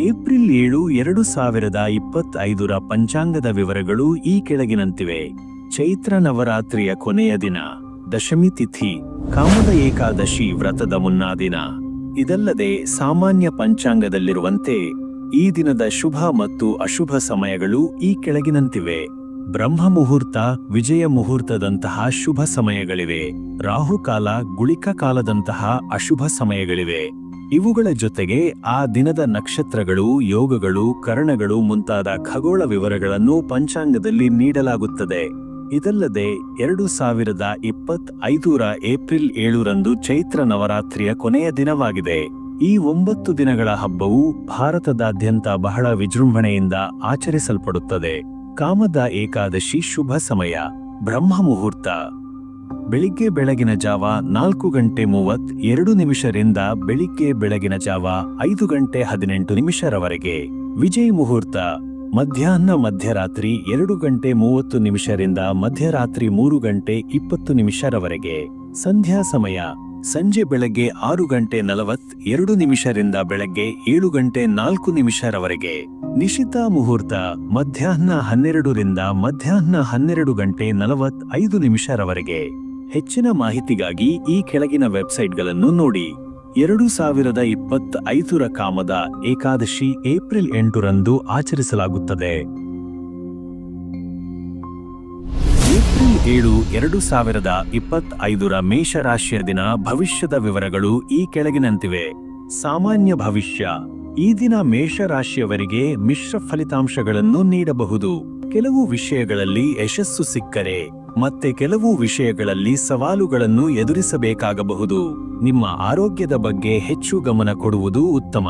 April ಏಳು, ಎರಡು ಸಾವಿರದ ಇಪ್ಪತ್ತೈದರ ಪಂಚಾಂಗದ ವಿವರಗಳು ಈ ಕೆಳಗಿನಂತಿವೆ. ಚೈತ್ರ ನವರಾತ್ರಿಯ ಕೊನೆಯ ದಿನ, ದಶಮಿ ತಿಥಿ, ಕಾಮದ ಏಕಾದಶಿ ವ್ರತದ ಮುನ್ನಾ ದಿನ ಇದಲ್ಲದೆ ಸಾಮಾನ್ಯ ಪಂಚಾಂಗದಲ್ಲಿರುವಂತೆ, ಈ ದಿನದ ಶುಭ ಮತ್ತು ಅಶುಭ ಸಮಯಗಳು ಈ ಕೆಳಗಿನಂತಿವೆ. ಬ್ರಹ್ಮ ಮುಹೂರ್ತ, ವಿಜಯ ಮುಹೂರ್ತದಂತಹ ಶುಭ ಸಮಯಗಳಿವೆ. ರಾಹುಕಾಲ ಗುಳಿಕ ಕಾಲದಂತಹ ಅಶುಭ ಸಮಯಗಳಿವೆ. ಇವುಗಳ ಜೊತೆಗೆ ಆ ದಿನದ ನಕ್ಷತ್ರಗಳು, ಯೋಗಗಳು, ಕರಣಗಳು ಮುಂತಾದ ಖಗೋಳ ವಿವರಗಳನ್ನು ಪಂಚಾಂಗದಲ್ಲಿ ನೀಡಲಾಗುತ್ತದೆ. ಇದಲ್ಲದೆ ಎರಡು ಸಾವಿರದ ಇಪ್ಪತ್ ಐದೂರ ಏಪ್ರಿಲ್ ಏಳರಂದು ಚೈತ್ರ ನವರಾತ್ರಿಯ ಕೊನೆಯ ದಿನವಾಗಿದೆ. ಈ ಒಂಬತ್ತು ದಿನಗಳ ಹಬ್ಬವು ಭಾರತದಾದ್ಯಂತ ಬಹಳ ವಿಜೃಂಭಣೆಯಿಂದ ಆಚರಿಸಲ್ಪಡುತ್ತದೆ. ಕಾಮದ ಏಕಾದಶಿ ಶುಭ ಸಮಯ. ಬ್ರಹ್ಮ ಮುಹೂರ್ತ. ಬೆಳಿಗ್ಗೆ ಬೆಳಗಿನ ಜಾವ ನಾಲ್ಕು ಗಂಟೆ ಮೂವತ್ ಎರಡು ನಿಮಿಷರಿಂದ ಬೆಳಿಗ್ಗೆ ಬೆಳಗಿನ ಜಾವ ಐದು ಗಂಟೆ ಹದಿನೆಂಟು ನಿಮಿಷರವರೆಗೆ. ವಿಜಯ್ ಮುಹೂರ್ತ. ಮಧ್ಯಾಹ್ನ ಮಧ್ಯರಾತ್ರಿ ಎರಡು ಗಂಟೆ ಮೂವತ್ತು ನಿಮಿಷರಿಂದ ಮಧ್ಯರಾತ್ರಿ ಮೂರು ಗಂಟೆ ಇಪ್ಪತ್ತು ನಿಮಿಷರವರೆಗೆ. ಸಂಧ್ಯಾ ಸಮಯ. ಸಂಜೆ ಬೆಳಗ್ಗೆ ಆರು ಗಂಟೆ ನಲವತ್ ಎರಡು ನಿಮಿಷರಿಂದ ಬೆಳಗ್ಗೆ ಏಳು ಗಂಟೆ ನಾಲ್ಕು ನಿಮಿಷರವರೆಗೆ. ನಿಶಿತ ಮುಹೂರ್ತ. ಮಧ್ಯಾಹ್ನ ಹನ್ನೆರಡರಿಂದ ಮಧ್ಯಾಹ್ನ ಹನ್ನೆರಡು ಗಂಟೆ ನಲವತ್ ಐದು ನಿಮಿಷರವರೆಗೆ. ಹೆಚ್ಚಿನ ಮಾಹಿತಿಗಾಗಿ ಈ ಕೆಳಗಿನ ವೆಬ್ಸೈಟ್ಗಳನ್ನು ನೋಡಿ. ಎರಡು ಸಾವಿರದ ಇಪ್ಪತ್ತ ಐದರ ಕಾಮದ ಏಕಾದಶಿ ಏಪ್ರಿಲ್ ಎಂಟರಂದು ಆಚರಿಸಲಾಗುತ್ತದೆ. ಏಪ್ರಿಲ್ ಏಳು ಎರಡು ಸಾವಿರದ ಇಪ್ಪತ್ತೈದರ ಮೇಷರಾಶಿಯ ದಿನ ಭವಿಷ್ಯದ ವಿವರಗಳು ಈ ಕೆಳಗಿನಂತಿವೆ. ಸಾಮಾನ್ಯ ಭವಿಷ್ಯ. ಈ ದಿನ ಮೇಷರಾಶಿಯವರಿಗೆ ಮಿಶ್ರ ಫಲಿತಾಂಶಗಳನ್ನು ನೀಡಬಹುದು. ಕೆಲವು ವಿಷಯಗಳಲ್ಲಿ ಯಶಸ್ಸು ಸಿಕ್ಕರೆ. ಮತ್ತೆ ಕೆಲವು ವಿಷಯಗಳಲ್ಲಿ ಸವಾಲುಗಳನ್ನು ಎದುರಿಸಬೇಕಾಗಬಹುದು. ನಿಮ್ಮ ಆರೋಗ್ಯದ ಬಗ್ಗೆ ಹೆಚ್ಚು ಗಮನ ಕೊಡುವುದು ಉತ್ತಮ.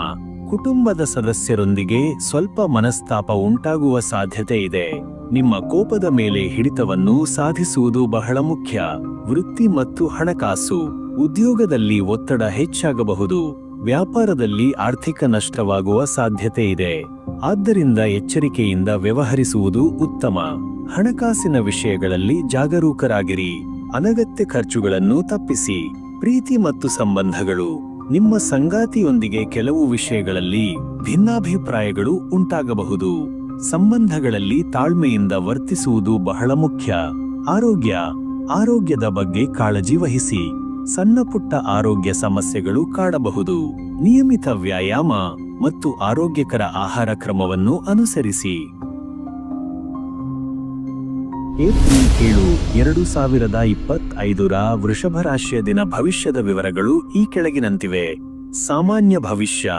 ಕುಟುಂಬದ ಸದಸ್ಯರೊಂದಿಗೆ ಸ್ವಲ್ಪ ಮನಸ್ತಾಪ ಉಂಟಾಗುವ ಸಾಧ್ಯತೆ ಇದೆ. ನಿಮ್ಮ ಕೋಪದ ಮೇಲೆ ಹಿಡಿತವನ್ನು ಸಾಧಿಸುವುದು ಬಹಳ ಮುಖ್ಯ. ವೃತ್ತಿ ಮತ್ತು ಹಣಕಾಸು ಉದ್ಯೋಗದಲ್ಲಿ ಒತ್ತಡ ಹೆಚ್ಚಾಗಬಹುದು. ವ್ಯಾಪಾರದಲ್ಲಿ ಆರ್ಥಿಕ ನಷ್ಟವಾಗುವ ಸಾಧ್ಯತೆ ಇದೆ. ಆದ್ದರಿಂದ ಎಚ್ಚರಿಕೆಯಿಂದ ವ್ಯವಹರಿಸುವುದು ಉತ್ತಮ. ಹಣಕಾಸಿನ ವಿಷಯಗಳಲ್ಲಿ ಜಾಗರೂಕರಾಗಿರಿ. ಅನಗತ್ಯ ಖರ್ಚುಗಳನ್ನು ತಪ್ಪಿಸಿ. ಪ್ರೀತಿ ಮತ್ತು ಸಂಬಂಧಗಳು ನಿಮ್ಮ ಸಂಗಾತಿಯೊಂದಿಗೆ ಕೆಲವು ವಿಷಯಗಳಲ್ಲಿ ಭಿನ್ನಾಭಿಪ್ರಾಯಗಳು ಉಂಟಾಗಬಹುದು. ಸಂಬಂಧಗಳಲ್ಲಿ ತಾಳ್ಮೆಯಿಂದ ವರ್ತಿಸುವುದು ಬಹಳ ಮುಖ್ಯ. ಆರೋಗ್ಯ. ಆರೋಗ್ಯದ ಬಗ್ಗೆ ಕಾಳಜಿ ವಹಿಸಿ. ಸಣ್ಣ ಪುಟ್ಟ ಆರೋಗ್ಯ ಸಮಸ್ಯೆಗಳು ಕಾಡಬಹುದು. ನಿಯಮಿತ ವ್ಯಾಯಾಮ ಮತ್ತು ಆರೋಗ್ಯಕರ ಆಹಾರ ಕ್ರಮವನ್ನು ಅನುಸರಿಸಿ. ಏಪ್ರಿಲ್ ಏಳು, ಎರಡು ಸಾವಿರದ ಇಪ್ಪತ್ತೈದರ ವೃಷಭ ರಾಶಿಯ ದಿನ ಭವಿಷ್ಯದ ವಿವರಗಳು ಈ ಕೆಳಗಿನಂತಿವೆ. ಸಾಮಾನ್ಯ ಭವಿಷ್ಯ.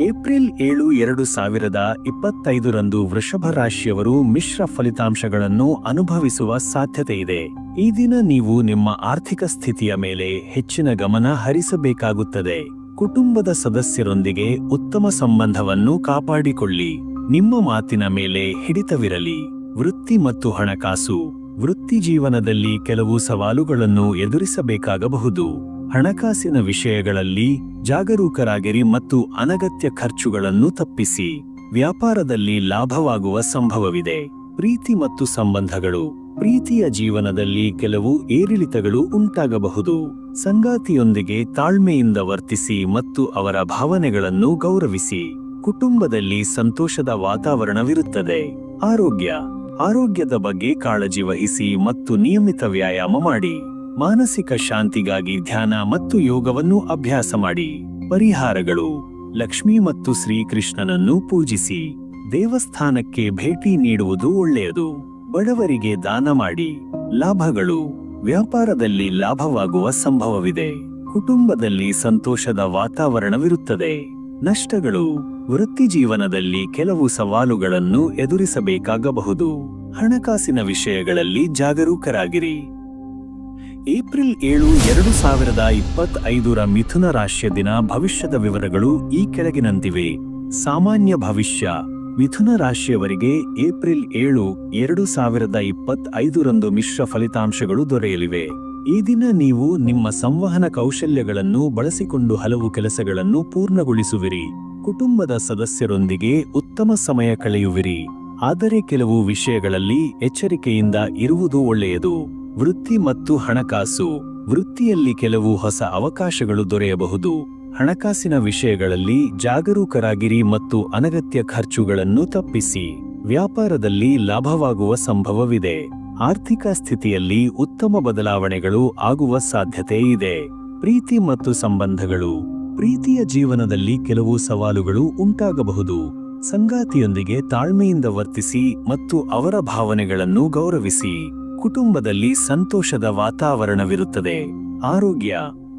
ಏಪ್ರಿಲ್ ಏಳು, ಎರಡು ಸಾವಿರದ ಇಪ್ಪತ್ತೈದರಂದು ವೃಷಭ ರಾಶಿಯವರು ಮಿಶ್ರ ಫಲಿತಾಂಶಗಳನ್ನು ಅನುಭವಿಸುವ ಸಾಧ್ಯತೆ ಇದೆ. ಈ ದಿನ ನೀವು ನಿಮ್ಮ ಆರ್ಥಿಕ ಸ್ಥಿತಿಯ ಮೇಲೆ ಹೆಚ್ಚಿನ ಗಮನ ಹರಿಸಬೇಕಾಗುತ್ತದೆ. ಕುಟುಂಬದ ಸದಸ್ಯರೊಂದಿಗೆ ಉತ್ತಮ ಸಂಬಂಧವನ್ನು ಕಾಪಾಡಿಕೊಳ್ಳಿ. ನಿಮ್ಮ ಮಾತಿನ ಮೇಲೆ ಹಿಡಿತವಿರಲಿ. ವೃತ್ತಿ ಮತ್ತು ಹಣಕಾಸು. ವೃತ್ತಿ ಜೀವನದಲ್ಲಿ ಕೆಲವು ಸವಾಲುಗಳನ್ನು ಎದುರಿಸಬೇಕಾಗಬಹುದು. ಹಣಕಾಸಿನ ವಿಷಯಗಳಲ್ಲಿ ಜಾಗರೂಕರಾಗಿರಿ ಮತ್ತು ಅನಗತ್ಯ ಖರ್ಚುಗಳನ್ನು ತಪ್ಪಿಸಿ. ವ್ಯಾಪಾರದಲ್ಲಿ ಲಾಭವಾಗುವ ಸಂಭವವಿದೆ. ಪ್ರೀತಿ ಮತ್ತು ಸಂಬಂಧಗಳು. ಪ್ರೀತಿಯ ಜೀವನದಲ್ಲಿ ಕೆಲವು ಏರಿಳಿತಗಳು ಉಂಟಾಗಬಹುದು. ಸಂಗಾತಿಯೊಂದಿಗೆ ತಾಳ್ಮೆಯಿಂದ ವರ್ತಿಸಿ ಮತ್ತು ಅವರ ಭಾವನೆಗಳನ್ನು ಗೌರವಿಸಿ. ಕುಟುಂಬದಲ್ಲಿ ಸಂತೋಷದ ವಾತಾವರಣವಿರುತ್ತದೆ. ಆರೋಗ್ಯ. ಆರೋಗ್ಯದ ಬಗ್ಗೆ ಕಾಳಜಿ ವಹಿಸಿ ಮತ್ತು ನಿಯಮಿತ ವ್ಯಾಯಾಮ ಮಾಡಿ. ಮಾನಸಿಕ ಶಾಂತಿಗಾಗಿ ಧ್ಯಾನ ಮತ್ತು ಯೋಗವನ್ನು ಅಭ್ಯಾಸ ಮಾಡಿ. ಪರಿಹಾರಗಳು. ಲಕ್ಷ್ಮಿ ಮತ್ತು ಶ್ರೀಕೃಷ್ಣನನ್ನು ಪೂಜಿಸಿ. ದೇವಸ್ಥಾನಕ್ಕೆ ಭೇಟಿ ನೀಡುವುದು ಒಳ್ಳೆಯದು. ಬಡವರಿಗೆ ದಾನ ಮಾಡಿ. ಲಾಭಗಳು. ವ್ಯಾಪಾರದಲ್ಲಿ ಲಾಭವಾಗುವ ಸಂಭವವಿದೆ. ಕುಟುಂಬದಲ್ಲಿ ಸಂತೋಷದ ವಾತಾವರಣವಿರುತ್ತದೆ. ನಷ್ಟಗಳು ವೃತ್ತಿ ಜೀವನದಲ್ಲಿ ಕೆಲವು ಸವಾಲುಗಳನ್ನು ಎದುರಿಸಬೇಕಾಗಬಹುದು. ಹಣಕಾಸಿನ ವಿಷಯಗಳಲ್ಲಿ ಜಾಗರೂಕರಾಗಿರಿ. ಏಪ್ರಿಲ್ ಏಳು, ಎರಡು ಸಾವಿರದ ಇಪ್ಪತ್ತೈದರ ಮಿಥುನ ರಾಶಿಯ ದಿನ ಭವಿಷ್ಯದ ವಿವರಗಳು ಈ ಕೆಳಗಿನಂತಿವೆ. ಸಾಮಾನ್ಯ ಭವಿಷ್ಯ. ಮಿಥುನ ರಾಶಿಯವರಿಗೆ ಏಪ್ರಿಲ್ ಏಳು, ಎರಡು ಸಾವಿರದ ಇಪ್ಪತ್ತೈದರಂದು ಮಿಶ್ರ ಫಲಿತಾಂಶಗಳು ದೊರೆಯಲಿವೆ. ಈ ದಿನ ನೀವು ನಿಮ್ಮ ಸಂವಹನ ಕೌಶಲ್ಯಗಳನ್ನು ಬಳಸಿಕೊಂಡು ಹಲವು ಕೆಲಸಗಳನ್ನು ಪೂರ್ಣಗೊಳಿಸುವಿರಿ. ಕುಟುಂಬದ ಸದಸ್ಯರೊಂದಿಗೆ ಉತ್ತಮ ಸಮಯ ಕಳೆಯುವಿರಿ. ಆದರೆ ಕೆಲವು ವಿಷಯಗಳಲ್ಲಿ ಎಚ್ಚರಿಕೆಯಿಂದ ಇರುವುದು ಒಳ್ಳೆಯದು. ವೃತ್ತಿ ಮತ್ತು ಹಣಕಾಸು. ವೃತ್ತಿಯಲ್ಲಿ ಕೆಲವು ಹೊಸ ಅವಕಾಶಗಳು ದೊರೆಯಬಹುದು. ಹಣಕಾಸಿನ ವಿಷಯಗಳಲ್ಲಿ ಜಾಗರೂಕರಾಗಿರಿ ಮತ್ತು ಅನಗತ್ಯ ಖರ್ಚುಗಳನ್ನು ತಪ್ಪಿಸಿ. ವ್ಯಾಪಾರದಲ್ಲಿ ಲಾಭವಾಗುವ ಸಂಭವವಿದೆ. ಆರ್ಥಿಕ ಸ್ಥಿತಿಯಲ್ಲಿ ಉತ್ತಮ ಬದಲಾವಣೆಗಳು ಆಗುವ ಸಾಧ್ಯತೆ ಇದೆ. ಪ್ರೀತಿ ಮತ್ತು ಸಂಬಂಧಗಳು. ಪ್ರೀತಿಯ ಜೀವನದಲ್ಲಿ ಕೆಲವು ಸವಾಲುಗಳು ಉಂಟಾಗಬಹುದು. ಸಂಗಾತಿಯೊಂದಿಗೆ ತಾಳ್ಮೆಯಿಂದ ವರ್ತಿಸಿ ಮತ್ತು ಅವರ ಭಾವನೆಗಳನ್ನು ಗೌರವಿಸಿ. ಕುಟುಂಬದಲ್ಲಿ ಸಂತೋಷದ ವಾತಾವರಣವಿರುತ್ತದೆ. ಆರೋಗ್ಯ.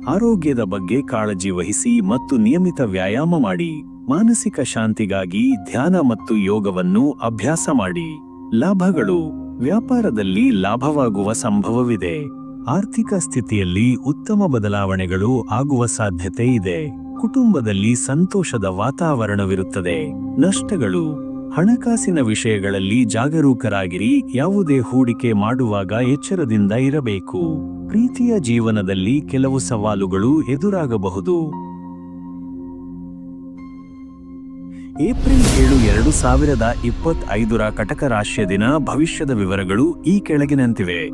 ಆರೋಗ್ಯದ ಬಗ್ಗೆ ಕಾಳಜಿ ವಹಿಸಿ ಮತ್ತು ನಿಯಮಿತ ವ್ಯಾಯಾಮ ಮಾಡಿ. ಮಾನಸಿಕ ಶಾಂತಿಗಾಗಿ ಧ್ಯಾನ ಮತ್ತು ಯೋಗವನ್ನು ಅಭ್ಯಾಸ ಮಾಡಿ. ಲಾಭಗಳು. ವ್ಯಾಪಾರದಲ್ಲಿ ಲಾಭವಾಗುವ ಸಂಭವವಿದೆ. ಆರ್ಥಿಕ ಸ್ಥಿತಿಯಲ್ಲಿ ಉತ್ತಮ ಬದಲಾವಣೆಗಳು ಆಗುವ ಸಾಧ್ಯತೆ ಇದೆ. ಕುಟುಂಬದಲ್ಲಿ ಸಂತೋಷದ ವಾತಾವರಣವಿರುತ್ತದೆ. ನಷ್ಟಗಳು, ಹಣಕಾಸಿನ ವಿಷಯಗಳಲ್ಲಿ ಜಾಗರೂಕರಾಗಿರಿ, ಯಾವುದೇ ಹೂಡಿಕೆ ಮಾಡುವಾಗ ಎಚ್ಚರದಿಂದ ಇರಬೇಕು. ಪ್ರೀತಿಯ ಜೀವನದಲ್ಲಿ ಕೆಲವು ಸವಾಲುಗಳು ಎದುರಾಗಬಹುದು. ಏಪ್ರಿಲ್ ಏಳು ಎರಡು ಸಾವಿರದ ಇಪ್ಪತ್ತೈದರ ಕಟಕ ರಾಶಿಯ ದಿನ ಭವಿಷ್ಯದ ವಿವರಗಳು ಈ ಕೆಳಗಿನಂತಿವೆ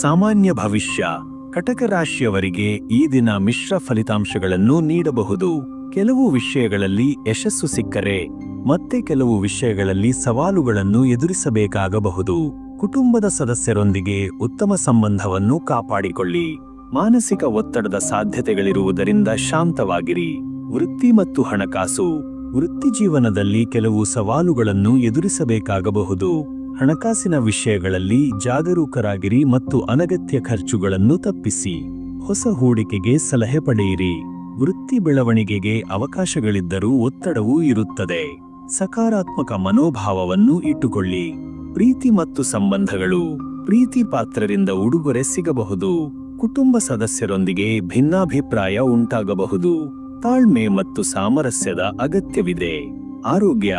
ಸಾಮಾನ್ಯ ಭವಿಷ್ಯ. ಕಟಕ ರಾಶಿಯವರಿಗೆ ಈ ದಿನ ಮಿಶ್ರ ಫಲಿತಾಂಶಗಳನ್ನು ನೀಡಬಹುದು. ಕೆಲವು ವಿಷಯಗಳಲ್ಲಿ ಯಶಸ್ಸು ಸಿಕ್ಕರೆ, ಮತ್ತೆ ಕೆಲವು ವಿಷಯಗಳಲ್ಲಿ ಸವಾಲುಗಳನ್ನು ಎದುರಿಸಬೇಕಾಗಬಹುದು. ಕುಟುಂಬದ ಸದಸ್ಯರೊಂದಿಗೆ ಉತ್ತಮ ಸಂಬಂಧವನ್ನು ಕಾಪಾಡಿಕೊಳ್ಳಿ. ಮಾನಸಿಕ ಒತ್ತಡದ ಸಾಧ್ಯತೆಗಳಿರುವುದರಿಂದ ಶಾಂತವಾಗಿರಿ. ವೃತ್ತಿ ಮತ್ತು ಹಣಕಾಸು. ವೃತ್ತಿ ಜೀವನದಲ್ಲಿ ಕೆಲವು ಸವಾಲುಗಳನ್ನು ಎದುರಿಸಬೇಕಾಗಬಹುದು. ಹಣಕಾಸಿನ ವಿಷಯಗಳಲ್ಲಿ ಜಾಗರೂಕರಾಗಿರಿ ಮತ್ತು ಅನಗತ್ಯ ಖರ್ಚುಗಳನ್ನು ತಪ್ಪಿಸಿ. ಹೊಸ ಹೂಡಿಕೆಗೆ ಸಲಹೆ ಪಡೆಯಿರಿ. ವೃತ್ತಿ ಬೆಳವಣಿಗೆಗೆ ಅವಕಾಶಗಳಿದ್ದರೂ ಒತ್ತಡವೂ ಇರುತ್ತದೆ. ಸಕಾರಾತ್ಮಕ ಮನೋಭಾವವನ್ನು ಇಟ್ಟುಕೊಳ್ಳಿ. ಪ್ರೀತಿ ಮತ್ತು ಸಂಬಂಧಗಳು ಪ್ರೀತಿ ಪಾತ್ರರಿಂದ ಉಡುಗೊರೆ ಸಿಗಬಹುದು. ಕುಟುಂಬ ಸದಸ್ಯರೊಂದಿಗೆ ಭಿನ್ನಾಭಿಪ್ರಾಯ ಉಂಟಾಗಬಹುದು. ತಾಳ್ಮೆ ಮತ್ತು ಸಾಮರಸ್ಯದ ಅಗತ್ಯವಿದೆ. ಆರೋಗ್ಯ,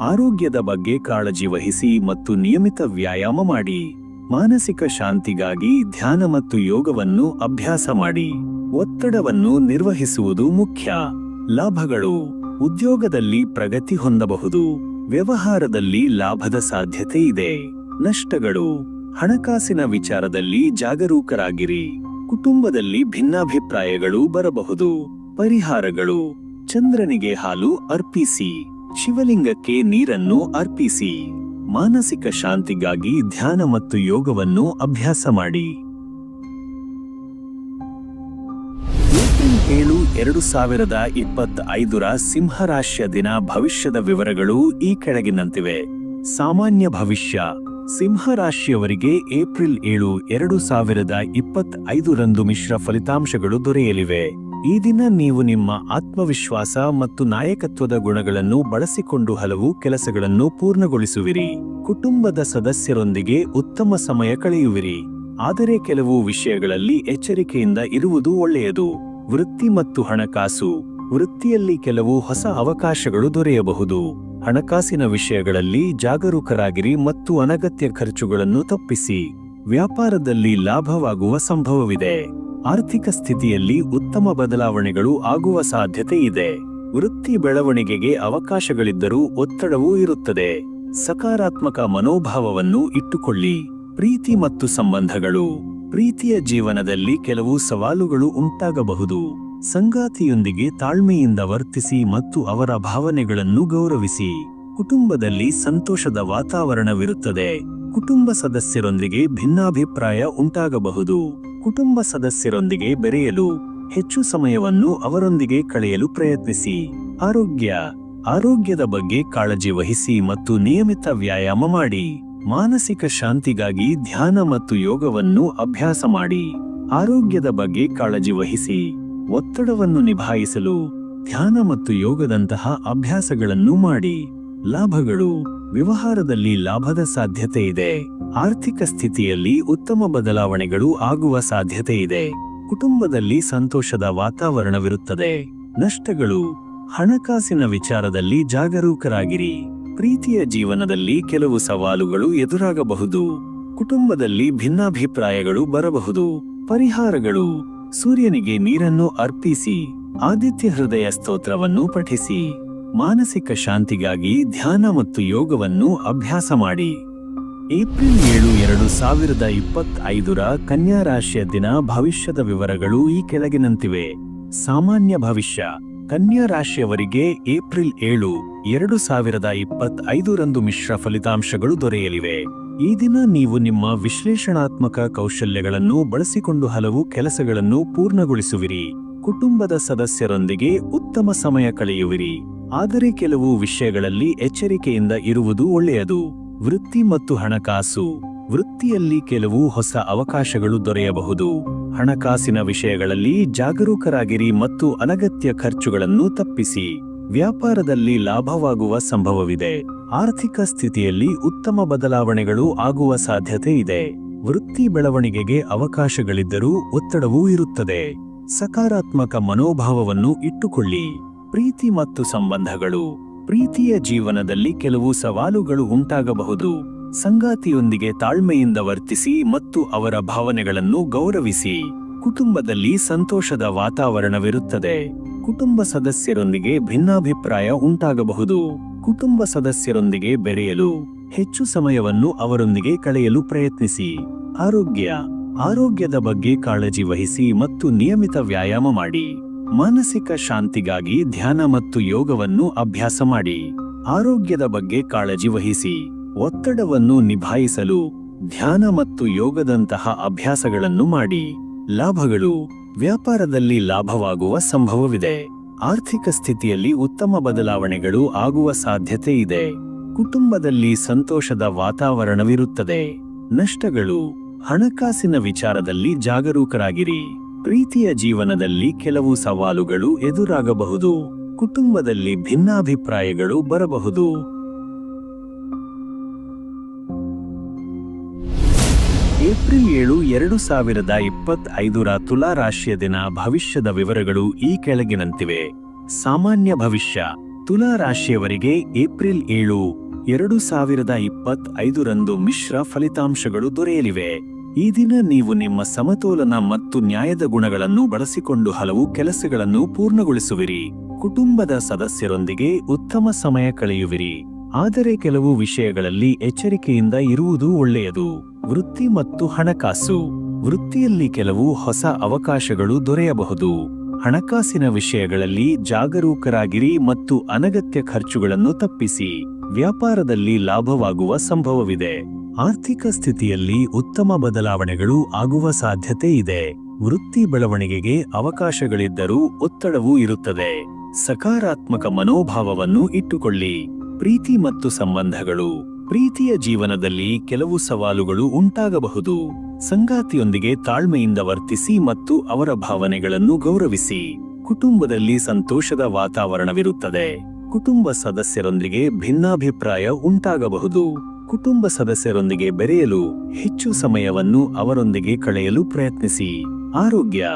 ಆರೋಗ್ಯದ ಬಗ್ಗೆ ಕಾಳಜಿ ವಹಿಸಿ ಮತ್ತು ನಿಯಮಿತ ವ್ಯಾಯಾಮ ಮಾಡಿ. ಮಾನಸಿಕ ಶಾಂತಿಗಾಗಿ ಧ್ಯಾನ ಮತ್ತು ಯೋಗವನ್ನು ಅಭ್ಯಾಸ ಮಾಡಿ. ಒತ್ತಡವನ್ನು ನಿರ್ವಹಿಸುವುದು ಮುಖ್ಯ. ಲಾಭಗಳು, ಉದ್ಯೋಗದಲ್ಲಿ ಪ್ರಗತಿ ಹೊಂದಬಹುದು. ವ್ಯವಹಾರದಲ್ಲಿ ಲಾಭದ ಸಾಧ್ಯತೆ ಇದೆ. ನಷ್ಟಗಳು, ಹಣಕಾಸಿನ ವಿಚಾರದಲ್ಲಿ ಜಾಗರೂಕರಾಗಿರಿ. ಕುಟುಂಬದಲ್ಲಿ ಭಿನ್ನಾಭಿಪ್ರಾಯಗಳು ಬರಬಹುದು. ಪರಿಹಾರಗಳು. ಚಂದ್ರನಿಗೆ ಹಾಲು ಅರ್ಪಿಸಿ. ಶಿವಲಿಂಗಕ್ಕೆ ನೀರನ್ನು ಅರ್ಪಿಸಿ. ಮಾನಸಿಕ ಶಾಂತಿಗಾಗಿ ಧ್ಯಾನ ಮತ್ತು ಯೋಗವನ್ನು ಅಭ್ಯಾಸ ಮಾಡಿ. ಏಪ್ರಿಲ್ ಏಳು ಎರಡು ಸಾವಿರದ ಇಪ್ಪತ್ತೈದರ ಸಿಂಹರಾಶಿಯ ದಿನ ಭವಿಷ್ಯದ ವಿವರಗಳು ಈ ಕೆಳಗಿನಂತಿವೆ. ಸಾಮಾನ್ಯ ಭವಿಷ್ಯ. ಸಿಂಹರಾಶಿಯವರಿಗೆ ಏಪ್ರಿಲ್ ಏಳು ಎರಡು ಸಾವಿರದ ಇಪ್ಪತ್ತೈದರಂದು ಮಿಶ್ರ ಫಲಿತಾಂಶಗಳು ದೊರೆಯಲಿವೆ. ಈ ದಿನ ನೀವು ನಿಮ್ಮ ಆತ್ಮವಿಶ್ವಾಸ ಮತ್ತು ನಾಯಕತ್ವದ ಗುಣಗಳನ್ನು ಬಳಸಿಕೊಂಡು ಹಲವು ಕೆಲಸಗಳನ್ನು ಪೂರ್ಣಗೊಳಿಸುವಿರಿ. ಕುಟುಂಬದ ಸದಸ್ಯರೊಂದಿಗೆ ಉತ್ತಮ ಸಮಯ ಕಳೆಯುವಿರಿ. ಆದರೆ ಕೆಲವು ವಿಷಯಗಳಲ್ಲಿ ಎಚ್ಚರಿಕೆಯಿಂದ ಇರುವುದು ಒಳ್ಳೆಯದು. ವೃತ್ತಿ ಮತ್ತು ಹಣಕಾಸು. ವೃತ್ತಿಯಲ್ಲಿ ಕೆಲವು ಹೊಸ ಅವಕಾಶಗಳು ದೊರೆಯಬಹುದು. ಹಣಕಾಸಿನ ವಿಷಯಗಳಲ್ಲಿ ಜಾಗರೂಕರಾಗಿರಿ ಮತ್ತು ಅನಗತ್ಯ ಖರ್ಚುಗಳನ್ನು ತಪ್ಪಿಸಿ. ವ್ಯಾಪಾರದಲ್ಲಿ ಲಾಭವಾಗುವ ಸಂಭವವಿದೆ. ಆರ್ಥಿಕ ಸ್ಥಿತಿಯಲ್ಲಿ ಉತ್ತಮ ಬದಲಾವಣೆಗಳು ಆಗುವ ಸಾಧ್ಯತೆ ಇದೆ. ವೃತ್ತಿ ಬೆಳವಣಿಗೆಗೆ ಅವಕಾಶಗಳಿದ್ದರೂ ಒತ್ತಡವೂ ಇರುತ್ತದೆ. ಸಕಾರಾತ್ಮಕ ಮನೋಭಾವವನ್ನು ಇಟ್ಟುಕೊಳ್ಳಿ. ಪ್ರೀತಿ ಮತ್ತು ಸಂಬಂಧಗಳು. ಪ್ರೀತಿಯ ಜೀವನದಲ್ಲಿ ಕೆಲವು ಸವಾಲುಗಳು ಉಂಟಾಗಬಹುದು. ಸಂಗಾತಿಯೊಂದಿಗೆ ತಾಳ್ಮೆಯಿಂದ ವರ್ತಿಸಿ ಮತ್ತು ಅವರ ಭಾವನೆಗಳನ್ನು ಗೌರವಿಸಿ. ಕುಟುಂಬದಲ್ಲಿ ಸಂತೋಷದ ವಾತಾವರಣವಿರುತ್ತದೆ. ಕುಟುಂಬ ಸದಸ್ಯರೊಂದಿಗೆ ಭಿನ್ನಾಭಿಪ್ರಾಯ ಉಂಟಾಗಬಹುದು. ಕುಟುಂಬ ಸದಸ್ಯರೊಂದಿಗೆ ಬೆರೆಯಲು ಹೆಚ್ಚು ಸಮಯವನ್ನು ಅವರೊಂದಿಗೆ ಕಳೆಯಲು ಪ್ರಯತ್ನಿಸಿ. ಆರೋಗ್ಯ. ಆರೋಗ್ಯದ ಬಗ್ಗೆ ಕಾಳಜಿ ವಹಿಸಿ ಮತ್ತು ನಿಯಮಿತ ವ್ಯಾಯಾಮ ಮಾಡಿ. ಮಾನಸಿಕ ಶಾಂತಿಗಾಗಿ ಧ್ಯಾನ ಮತ್ತು ಯೋಗವನ್ನು ಅಭ್ಯಾಸ ಮಾಡಿ. ಆರೋಗ್ಯದ ಬಗ್ಗೆ ಕಾಳಜಿ ವಹಿಸಿ. ಒತ್ತಡವನ್ನು ನಿಭಾಯಿಸಲು ಧ್ಯಾನ ಮತ್ತು ಯೋಗದಂತಹ ಅಭ್ಯಾಸಗಳನ್ನು ಮಾಡಿ. ಲಾಭಗಳು ವ್ಯವಹಾರದಲ್ಲಿ ಲಾಭದ ಸಾಧ್ಯತೆ ಇದೆ. ಆರ್ಥಿಕ ಸ್ಥಿತಿಯಲ್ಲಿ ಉತ್ತಮ ಬದಲಾವಣೆಗಳು ಆಗುವ ಸಾಧ್ಯತೆ ಇದೆ. ಕುಟುಂಬದಲ್ಲಿ ಸಂತೋಷದ ವಾತಾವರಣವಿರುತ್ತದೆ. ನಷ್ಟಗಳು, ಹಣಕಾಸಿನ ವಿಚಾರದಲ್ಲಿ ಜಾಗರೂಕರಾಗಿರಿ. ಪ್ರೀತಿಯ ಜೀವನದಲ್ಲಿ ಕೆಲವು ಸವಾಲುಗಳು ಎದುರಾಗಬಹುದು. ಕುಟುಂಬದಲ್ಲಿ ಭಿನ್ನಾಭಿಪ್ರಾಯಗಳು ಬರಬಹುದು. ಪರಿಹಾರಗಳು, ಸೂರ್ಯನಿಗೆ ನೀರನ್ನು ಅರ್ಪಿಸಿ, ಆದಿತ್ಯ ಹೃದಯ ಸ್ತೋತ್ರವನ್ನು ಪಠಿಸಿ. ಮಾನಸಿಕ ಶಾಂತಿಗಾಗಿ ಧ್ಯಾನ ಮತ್ತು ಯೋಗವನ್ನು ಅಭ್ಯಾಸ ಮಾಡಿ. ಏಪ್ರಿಲ್ ಏಳು ಎರಡು ಸಾವಿರದ ಇಪ್ಪತ್ತೈದರ ಕನ್ಯಾ ರಾಶಿಯ ದಿನ ಭವಿಷ್ಯದ ವಿವರಗಳು ಈ ಕೆಳಗಿನಂತಿವೆ. ಸಾಮಾನ್ಯ ಭವಿಷ್ಯ. ಕನ್ಯಾ ರಾಶಿಯವರಿಗೆ ಏಪ್ರಿಲ್ ಏಳು ಎರಡು ಸಾವಿರದ ಇಪ್ಪತ್ತೈದರಂದು ಮಿಶ್ರ ಫಲಿತಾಂಶಗಳು ದೊರೆಯಲಿವೆ. ಈ ದಿನ ನೀವು ನಿಮ್ಮ ವಿಶ್ಲೇಷಣಾತ್ಮಕ ಕೌಶಲ್ಯಗಳನ್ನು ಬಳಸಿಕೊಂಡು ಹಲವು ಕೆಲಸಗಳನ್ನು ಪೂರ್ಣಗೊಳಿಸುವಿರಿ. ಕುಟುಂಬದ ಸದಸ್ಯರೊಂದಿಗೆ ಉತ್ತಮ ಸಮಯ ಕಳೆಯುವಿರಿ. ಆದರೆ ಕೆಲವು ವಿಷಯಗಳಲ್ಲಿ ಎಚ್ಚರಿಕೆಯಿಂದ ಇರುವುದು ಒಳ್ಳೆಯದು. ವೃತ್ತಿ ಮತ್ತು ಹಣಕಾಸು. ವೃತ್ತಿಯಲ್ಲಿ ಕೆಲವು ಹೊಸ ಅವಕಾಶಗಳು ದೊರೆಯಬಹುದು. ಹಣಕಾಸಿನ ವಿಷಯಗಳಲ್ಲಿ ಜಾಗರೂಕರಾಗಿರಿ ಮತ್ತು ಅನಗತ್ಯ ಖರ್ಚುಗಳನ್ನು ತಪ್ಪಿಸಿ. ವ್ಯಾಪಾರದಲ್ಲಿ ಲಾಭವಾಗುವ ಸಂಭವವಿದೆ. ಆರ್ಥಿಕ ಸ್ಥಿತಿಯಲ್ಲಿ ಉತ್ತಮ ಬದಲಾವಣೆಗಳು ಆಗುವ ಸಾಧ್ಯತೆ ಇದೆ. ವೃತ್ತಿ ಬೆಳವಣಿಗೆಗೆ ಅವಕಾಶಗಳಿದ್ದರೂ ಒತ್ತಡವೂ ಇರುತ್ತದೆ. ಸಕಾರಾತ್ಮಕ ಮನೋಭಾವವನ್ನು ಇಟ್ಟುಕೊಳ್ಳಿ. ಪ್ರೀತಿ ಮತ್ತು ಸಂಬಂಧಗಳು. ಪ್ರೀತಿಯ ಜೀವನದಲ್ಲಿ ಕೆಲವು ಸವಾಲುಗಳು ಉಂಟಾಗಬಹುದು. ಸಂಗಾತಿಯೊಂದಿಗೆ ತಾಳ್ಮೆಯಿಂದ ವರ್ತಿಸಿ ಮತ್ತು ಅವರ ಭಾವನೆಗಳನ್ನು ಗೌರವಿಸಿ. ಕುಟುಂಬದಲ್ಲಿ ಸಂತೋಷದ ವಾತಾವರಣವಿರುತ್ತದೆ. ಕುಟುಂಬ ಸದಸ್ಯರೊಂದಿಗೆ ಭಿನ್ನಾಭಿಪ್ರಾಯ ಉಂಟಾಗಬಹುದು. ಕುಟುಂಬ ಸದಸ್ಯರೊಂದಿಗೆ ಬೆರೆಯಲು, ಹೆಚ್ಚು ಸಮಯವನ್ನು ಅವರೊಂದಿಗೆ ಕಳೆಯಲು ಪ್ರಯತ್ನಿಸಿ. ಆರೋಗ್ಯ, ಆರೋಗ್ಯದ ಬಗ್ಗೆ ಕಾಳಜಿ ವಹಿಸಿ ಮತ್ತು ನಿಯಮಿತ ವ್ಯಾಯಾಮ ಮಾಡಿ. ಮಾನಸಿಕ ಶಾಂತಿಗಾಗಿ ಧ್ಯಾನ ಮತ್ತು ಯೋಗವನ್ನು ಅಭ್ಯಾಸ ಮಾಡಿ. ಆರೋಗ್ಯದ ಬಗ್ಗೆ ಕಾಳಜಿ ವಹಿಸಿ. ಒತ್ತಡವನ್ನು ನಿಭಾಯಿಸಲು ಧ್ಯಾನ ಮತ್ತು ಯೋಗದಂತಹ ಅಭ್ಯಾಸಗಳನ್ನು ಮಾಡಿ. ಲಾಭಗಳು ವ್ಯಾಪಾರದಲ್ಲಿ ಲಾಭವಾಗುವ ಸಂಭವವಿದೆ. ಆರ್ಥಿಕ ಸ್ಥಿತಿಯಲ್ಲಿ ಉತ್ತಮ ಬದಲಾವಣೆಗಳು ಆಗುವ ಸಾಧ್ಯತೆ ಇದೆ. ಕುಟುಂಬದಲ್ಲಿ ಸಂತೋಷದ ವಾತಾವರಣವಿರುತ್ತದೆ. ನಷ್ಟಗಳು ಹಣಕಾಸಿನ ವಿಚಾರದಲ್ಲಿ ಜಾಗರೂಕರಾಗಿರಿ. ಪ್ರೀತಿಯ ಜೀವನದಲ್ಲಿ ಕೆಲವು ಸವಾಲುಗಳು ಎದುರಾಗಬಹುದು. ಕುಟುಂಬದಲ್ಲಿ ಭಿನ್ನಾಭಿಪ್ರಾಯಗಳು ಬರಬಹುದು. ಏಪ್ರಿಲ್ ಏಳು ಎರಡು ಸಾವಿರದ ಇಪ್ಪತ್ತೈದರ ತುಲಾ ರಾಶಿಯ ದಿನ ಭವಿಷ್ಯದ ವಿವರಗಳು ಈ ಕೆಳಗಿನಂತಿವೆ. ಸಾಮಾನ್ಯ ಭವಿಷ್ಯ. ತುಲಾ ರಾಶಿಯವರಿಗೆ ಏಪ್ರಿಲ್ ಏಳು ಎರಡು ಸಾವಿರದ ಇಪ್ಪತ್ತೈದರಂದು ಮಿಶ್ರ ಫಲಿತಾಂಶಗಳು ದೊರೆಯಲಿವೆ. ಈ ದಿನ ನೀವು ನಿಮ್ಮ ಸಮತೋಲನ ಮತ್ತು ನ್ಯಾಯದ ಗುಣಗಳನ್ನು ಬಳಸಿಕೊಂಡು ಹಲವು ಕೆಲಸಗಳನ್ನು ಪೂರ್ಣಗೊಳಿಸುವಿರಿ. ಕುಟುಂಬದ ಸದಸ್ಯರೊಂದಿಗೆ ಉತ್ತಮ ಸಮಯ ಕಳೆಯುವಿರಿ. ಆದರೆ ಕೆಲವು ವಿಷಯಗಳಲ್ಲಿ ಎಚ್ಚರಿಕೆಯಿಂದ ಇರುವುದು ಒಳ್ಳೆಯದು. ವೃತ್ತಿ ಮತ್ತು ಹಣಕಾಸು. ವೃತ್ತಿಯಲ್ಲಿ ಕೆಲವು ಹೊಸ ಅವಕಾಶಗಳು ದೊರೆಯಬಹುದು. ಹಣಕಾಸಿನ ವಿಷಯಗಳಲ್ಲಿ ಜಾಗರೂಕರಾಗಿರಿ ಮತ್ತು ಅನಗತ್ಯ ಖರ್ಚುಗಳನ್ನು ತಪ್ಪಿಸಿ. ವ್ಯಾಪಾರದಲ್ಲಿ ಲಾಭವಾಗುವ ಸಂಭವವಿದೆ. ಆರ್ಥಿಕ ಸ್ಥಿತಿಯಲ್ಲಿ ಉತ್ತಮ ಬದಲಾವಣೆಗಳು ಆಗುವ ಸಾಧ್ಯತೆ ಇದೆ. ವೃತ್ತಿ ಬೆಳವಣಿಗೆಗೆ ಅವಕಾಶಗಳಿದ್ದರೂ ಒತ್ತಡವೂ ಇರುತ್ತದೆ. ಸಕಾರಾತ್ಮಕ ಮನೋಭಾವವನ್ನು ಇಟ್ಟುಕೊಳ್ಳಿ. ಪ್ರೀತಿ ಮತ್ತು ಸಂಬಂಧಗಳು. ಪ್ರೀತಿಯ ಜೀವನದಲ್ಲಿ ಕೆಲವು ಸವಾಲುಗಳು ಉಂಟಾಗಬಹುದು. ಸಂಗಾತಿಯೊಂದಿಗೆ ತಾಳ್ಮೆಯಿಂದ ವರ್ತಿಸಿ ಮತ್ತು ಅವರ ಭಾವನೆಗಳನ್ನು ಗೌರವಿಸಿ. ಕುಟುಂಬದಲ್ಲಿ ಸಂತೋಷದ ವಾತಾವರಣವಿರುತ್ತದೆ. ಕುಟುಂಬ ಸದಸ್ಯರೊಂದಿಗೆ ಭಿನ್ನಾಭಿಪ್ರಾಯ ಉಂಟಾಗಬಹುದು. ಕುಟುಂಬ ಸದಸ್ಯರೊಂದಿಗೆ ಬೆರೆಯಲು ಹೆಚ್ಚು ಸಮಯವನ್ನು ಅವರೊಂದಿಗೆ ಕಳೆಯಲು ಪ್ರಯತ್ನಿಸಿ. ಆರೋಗ್ಯ.